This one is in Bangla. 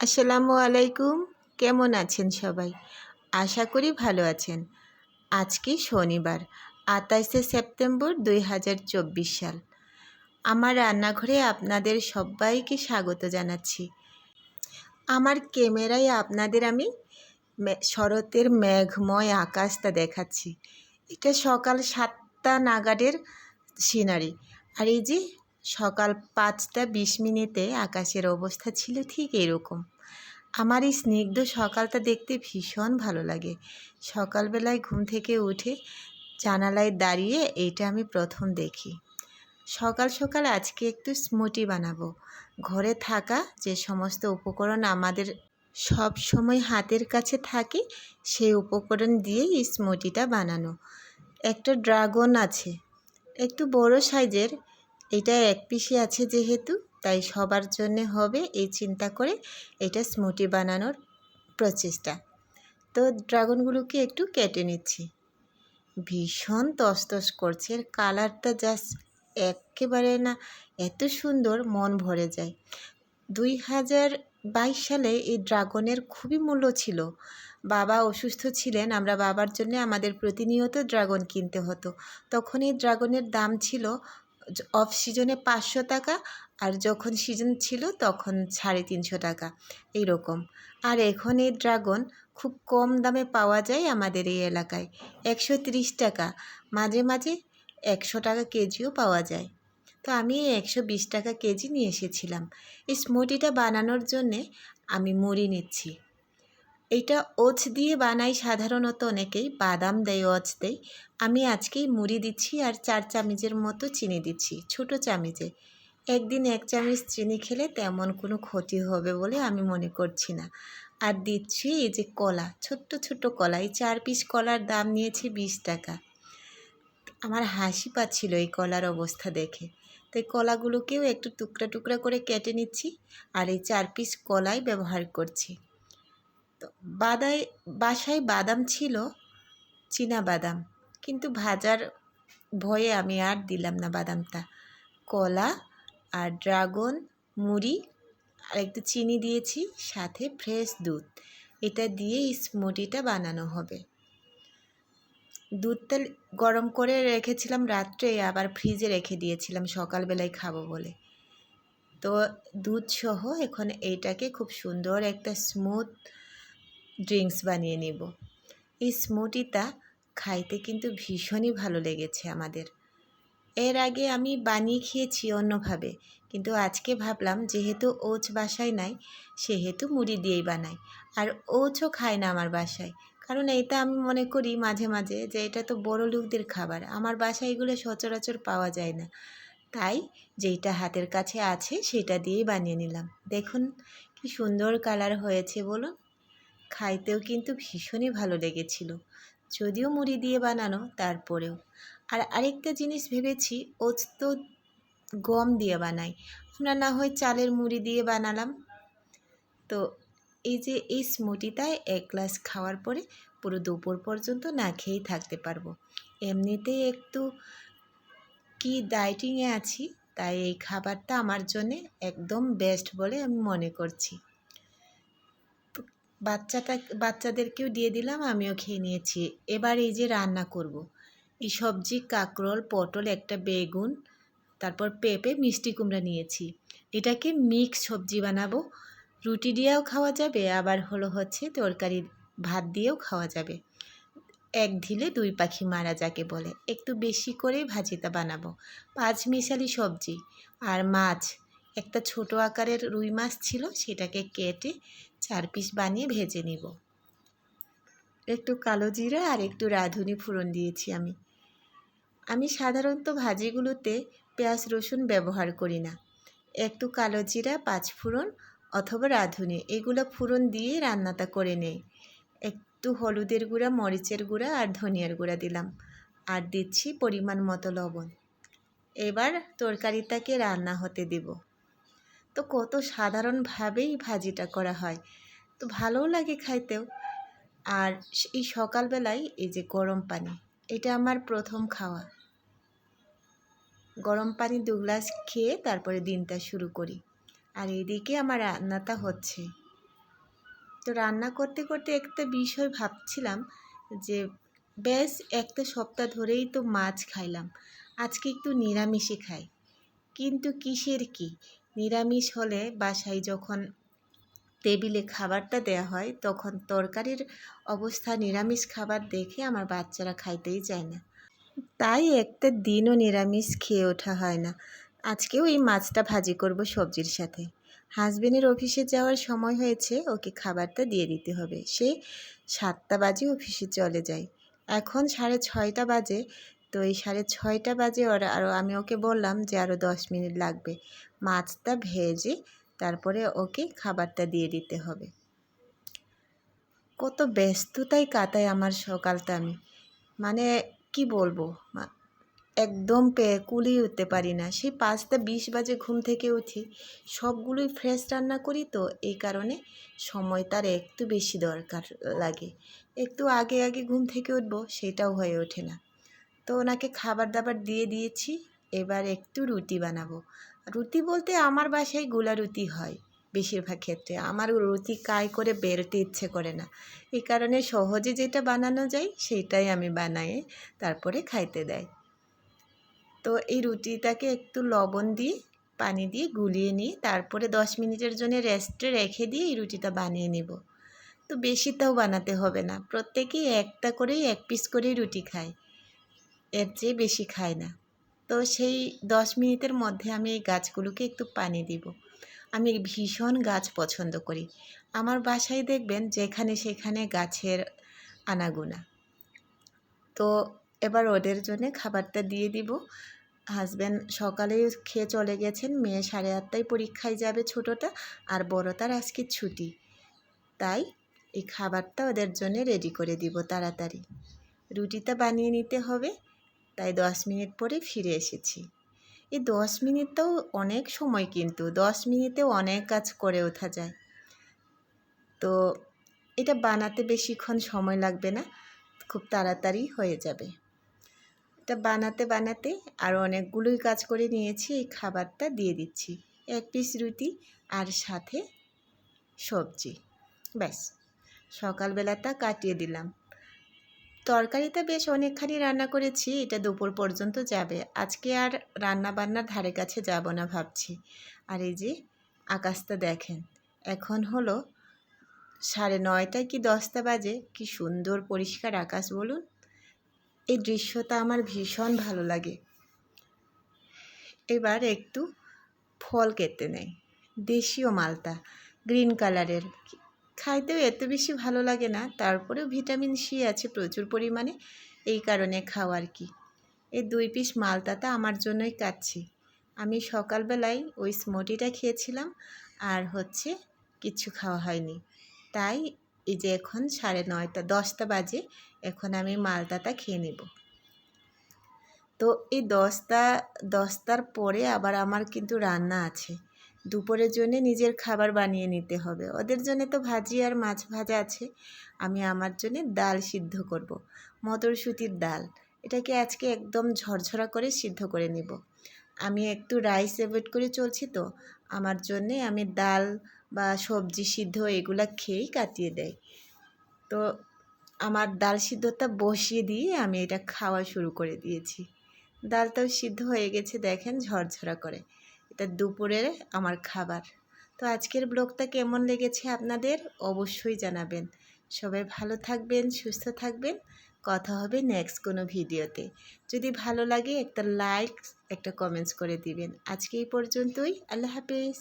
আসসালামু আলাইকুম। কেমন আছেন সবাই? আশা করি ভালো আছেন। আজকে শনিবার, আঠাইশে সেপ্টেম্বর দুই হাজার চব্বিশ সাল। আমার রান্নাঘরে আপনাদের সবাইকে স্বাগত জানাচ্ছি। আমার ক্যামেরায় আপনাদের আমি শরতের মেঘময় আকাশটা দেখাচ্ছি। এটা সকাল সাতটা নাগাদের সিনারি। আর এই যে সকাল পাঁচটা বিশ মিনিটে আকাশের অবস্থা ছিল ঠিক এরকম। আমার এই স্নিগ্ধ সকালটা দেখতে ভীষণ ভালো লাগে। সকালবেলায় ঘুম থেকে উঠে জানালায় দাঁড়িয়ে এইটা আমি প্রথম দেখি। সকাল সকাল আজকে একটু স্মুটি বানাবো। ঘরে থাকা যে সমস্ত উপকরণ আমাদের সব সময় হাতের কাছে থাকে, সেই উপকরণ দিয়ে এই স্মুটিটা বানানো। একটা ড্রাগন আছে। একটু বড় সাইজের এটা এক পিসে আছে যেহেতু, তাই সবার জন্য হবে এই চিন্তা করে এটা স্মুটি বানানোর প্রচেষ্টা। তো ড্রাগনগুলোকে একটু কেটে নিচ্ছি। ভীষণ তসতস করছে, এর কালারটা জাস্ট একেবারে না, এত সুন্দর মন ভরে যায়। দুই হাজার বাইশ সালে এই ড্রাগনের খুবই মূল্য ছিল। বাবা অসুস্থ ছিলেন, আমরা বাবার জন্য আমাদের প্রতিনিয়ত ড্রাগন কিনতে হতো। তখন এই ড্রাগনের দাম ছিল অফ সিজনে পাঁচশো টাকা আর যখন সিজন ছিল তখন সাড়ে তিনশো টাকা, এইরকম। আর এখন এই ড্রাগন খুব কম দামে পাওয়া যায় আমাদের এই এলাকায়, একশো তিরিশ টাকা। মাঝে মাঝে একশো টাকা কেজিও পাওয়া যায়। তো আমি এই একশো বিশ টাকা কেজি নিয়ে এসেছিলাম। এই স্মুটিটা বানানোর জন্যে আমি মুড়ি নিচ্ছি। এইটা ওছ দিয়ে বানাই সাধারণত অনেকেই, বাদাম দেয় ওচ দেয়। আমি আজকেই মুড়ি দিচ্ছি আর চার চামচের মতো চিনি দিচ্ছি, ছোট চামচে। একদিন এক চামচ চিনি খেলে তেমন কোনো ক্ষতি হবে বলে আমি মনে করছি না। আর দিচ্ছি এই যে কলা, ছোট্ট ছোট্ট কলা, এই চার পিস কলার দাম নিয়েছে বিশ টাকা। আমার হাসি পাচ্ছিল এই কলার অবস্থা দেখে। তাই কলাগুলোকেও একটু টুকরা টুকরা করে কেটে নিচ্ছি আর এই চার পিস কলাই ব্যবহার করছি। তো বাদায়, বাসায় বাদাম ছিল, চীনা বাদাম। কিন্তু ভাজার ভয়ে আমি আর দিলাম না বাদামটা। কলা আর ড্রাগন, মুড়ি আর একটু চিনি দিয়েছি, সাথে ফ্রেশ দুধ। এটা দিয়ে স্মুটিটা বানানো হবে। দুধটা গরম করে রেখেছিলাম রাত্রে, আবার ফ্রিজে রেখে দিয়েছিলাম, সকালবেলায় খাব বলে। তো দুধ সহ এখন এইটাকে খুব সুন্দর একটা স্মুথ ড্রিঙ্কস বানিয়ে নিব। এই স্মুটিটা খাইতে কিন্তু ভীষণই ভালো লেগেছে আমাদের। এর আগে আমি বানিয়ে খেয়েছি অন্যভাবে, কিন্তু আজকে ভাবলাম যেহেতু ওচ বাসায় নাই, সেহেতু মুড়ি দিয়েই বানাই। আর ওচও খায় না আমার বাসায়, কারণ এটা আমি মনে করি মাঝে মাঝে যে এটা তো বড় লোকদের খাবার, আমার বাসায় এগুলো সচরাচর পাওয়া যায় না। তাই যেইটা হাতের কাছে আছে সেটা দিয়েই বানিয়ে নিলাম। দেখুন কি সুন্দর কালার হয়েছে বলুন। খাইতেও কিন্তু ভীষণই ভালো লেগেছিল। যদিও মুড়ি দিয়ে বানানো, তারপরেও। আর আরেকটা জিনিস ভেবেছি ওচ তো গম দিয়ে বানাই। আমরা না হয় চালের মুড়ি দিয়ে বানালাম। তো এই যে এই স্মুটিটায় এক গ্লাস খাওয়ার পরে পুরো দুপুর পর্যন্ত না খেয়েই থাকতে পারব। এমনিতেই একটু কি ডায়েটিংয়ে আছি, তাই এই খাবারটা আমার জন্যে একদম বেস্ট বলে আমি মনে করছি। বাচ্চাটা, বাচ্চাদেরকেও দিয়ে দিলাম, আমিও খেয়ে নিয়েছি। এবার এই যে রান্না করব। এই সবজি, কাঁকরোল, পটল, একটা বেগুন, তারপর পেঁপে, মিষ্টি কুমড়া নিয়েছি। এটাকে মিক্স সবজি বানাবো। রুটি দিয়েও খাওয়া যাবে, আবার হলো হচ্ছে তরকারি ভাত দিয়েও খাওয়া যাবে। এক ঢিলে দুই পাখি মারা যাকে বলে। একটু বেশি করেই ভাজিটা বানাবো। পাঁচ মিশালি সবজি আর মাছ। একটা ছোট আকারের রুই মাছ ছিল, সেটাকে কেটে চার পিস বানিয়ে ভেজে নিব। একটু কালো জিরা আর একটু রাঁধুনি ফোড়ন দিয়েছি আমি। আমি সাধারণত ভাজিগুলোতে পেঁয়াজ রসুন ব্যবহার করি না। একটু কালো জিরা, পাঁচ ফোড়ন অথবা রাঁধুনি, এগুলো ফোড়ন দিয়ে রান্নাটা করে নেই। একটু হলুদের গুঁড়া, মরিচের গুঁড়া আর ধনিয়ার গুঁড়া দিলাম আর দিচ্ছি পরিমাণ মতো লবণ। এবার তরকারিটাকে রান্না হতে দেব। তো কত সাধারণভাবেই ভাজিটা করা হয়। তো ভালোও লাগে খাইতেও। আর এই সকালবেলায় এই যে গরম পানি, এটা আমার প্রথম খাওয়া। গরম পানি দু গ্লাস খেয়ে তারপরে দিনটা শুরু করি। আর এদিকে আমার রান্নাটা হচ্ছে। তো রান্না করতে করতে একটা বিষয় ভাবছিলাম যে বেশ একটা সপ্তাহ ধরেই তো মাছ খাইলাম। আজকে একটু নিরামিষই খাই। কিন্তু কিসের কি? নিরামিষ হলে বাসায় যখন টেবিলে খাবারটা দেয়া হয়, তখন তরকারির অবস্থা নিরামিষ খাবার দেখে আমার বাচ্চারা খাইতেই চায় না। তাই একটা দিনও নিরামিষ খেয়ে ওঠা হয় না। আজকেও এই মাছটা ভাজি করব সবজির সাথে। হাজবেন্ডের অফিসে যাওয়ার সময় হয়েছে, ওকে খাবারটা দিয়ে দিতে হবে। সে সাতটা বাজে অফিসে চলে যায়। এখন সাড়ে ছয়টা বাজে, তো এই সাড়ে ছয়টা বাজে ওরা আরও আমি ওকে বললাম যে আরও দশ মিনিট লাগবে। মাছটা ভেজে তারপরে ওকে খাবারটা দিয়ে দিতে হবে। কত ব্যস্ততাই কাটায় আমার সকালটা আমি। মানে কি বলব একদম পে কুলিয়ে উঠতে পারি না। সেই পাঁচটা বিশ বাজে ঘুম থেকে উঠি, সবগুলোই ফ্রেশ রান্না করি তো, এই কারণে সময় তার একটু বেশি দরকার লাগে। একটু আগে আগে ঘুম থেকে উঠবো, সেটাও হয়ে ওঠে না। তো ওনাকে খাবার দাবার দিয়ে দিয়েছি, এবার একটু রুটি বানাবো। রুটি বলতে আমার বাসায় গোলা রুটি হয় বেশিরভাগ ক্ষেত্রে। আমার রুটি কাই করে বেরোতে ইচ্ছে করে না। এই কারণে সহজে যেটা বানানো যায় সেটাই আমি বানাই তারপরে খাইতে দেয়। তো এই রুটিটাকে একটু লবণ দিয়ে, পানি দিয়ে গুলিয়ে নিয়ে তারপরে দশ মিনিটের জন্য রেস্টে রেখে দিয়ে এই রুটিটা বানিয়ে নেব। তো বেশিটাও বানাতে হবে না। প্রত্যেকেই একটা করেই এক পিস করেই রুটি খায়। এর চেয়ে বেশি খায় না। তো সেই দশ মিনিটের মধ্যে আমি এই গাছগুলোকে একটু পানি দিব। আমি ভীষণ গাছ পছন্দ করি। আমার বাসায় দেখবেন যেখানে সেখানে গাছের আনাগোনা। তো এবার ওদের জন্য খাবারটা দিয়ে দিব। হাজব্যান্ড সকালে খেয়ে চলে গেছেন, মেয়ে সাড়ে আটটায় পরীক্ষায় যাবে ছোটোটা আর বড়টার আজকে ছুটি। তাই এই খাবারটা ওদের জন্য রেডি করে দিব তাড়াতাড়ি। রুটিটা বানিয়ে নিতে হবে। তাই দশ মিনিট পরে ফিরে এসেছি। এই দশ মিনিটটাও অনেক সময় কিন্তু, দশ মিনিটেও অনেক কাজ করে ওঠা যায়। তো এটা বানাতে বেশিক্ষণ সময় লাগবে না, খুব তাড়াতাড়ি হয়ে যাবে। এটা বানাতে বানাতে আরও অনেকগুলোই কাজ করে নিয়েছি, এই খাবারটা দিয়ে দিচ্ছি। এক পিস রুটি আর সাথে সবজি। ব্যাস, সকালবেলাটা কাটিয়ে দিলাম। তরকারিটা বেশ অনেকখানি রান্না করেছি, এটা দুপুর পর্যন্ত যাবে। আজকে আর রান্না বান্নার ধারে কাছে যাব না ভাবছি। আর এই যে, আকাশটা দেখেন, এখন হলো সাড়ে নয়টা কি দশটা বাজে? কি সুন্দর পরিষ্কার আকাশ বলুন। এই দৃশ্যটা আমার ভীষণ ভালো লাগে। এবার একটু ফল কেটে নেই। দেশীয় মালটা, গ্রিন কালারের খাইতেও এত বেশি ভালো লাগে না, তারপরেও ভিটামিন সি আছে প্রচুর পরিমাণে, এই কারণে খাওয়া আর কি। এই দুই পিস মালটাটা আমার জন্যই কাটছি আমি সকালবেলায় ওই স্মুটিটা খেয়েছিলাম আর হচ্ছে কিছু খাওয়া হয়নি। তাই এই যে এখন সাড়ে নয়টা, দশটা বাজে, এখন আমি মালটাটা খেয়ে নেব। তো এই দশটা, দশটার পরে আবার আমার কিন্তু রান্না আছে। দুপুরের জন্যে নিজের খাবার বানিয়ে নিতে হবে। ওদের জন্য তো ভাজি আর মাছ ভাজা আছে। আমি আমার জন্য ডাল সিদ্ধ করব। মটরশুঁটির ডাল। এটাকে আজকে একদম ঝরঝরা করে সিদ্ধ করে নেব। আমি একটু রাইস অ্যাভয়েড করে চলছি তো। আমার জন্যে আমি ডাল বা সবজি সিদ্ধ এগুলা খেয়েই কাটিয়ে দেয় তো আমার ডাল সিদ্ধটা বসিয়ে দিয়ে আমি এটা খাওয়া শুরু করে দিয়েছি। ডালটাও সিদ্ধ হয়ে গেছে দেখেন ঝরঝরা করে। এটা দুপুরের আমার খাবার। তো আজকের ব্লগটা কেমন লেগেছে আপনাদের অবশ্যই জানাবেন। সবাই ভালো থাকবেন, সুস্থ থাকবেন। কথা হবে নেক্সট কোনো ভিডিওতে। যদি ভালো লাগে একটা লাইক একটা কমেন্টস করে দিবেন। আজকে এই পর্যন্তই। আল্লাহ হাফেজ।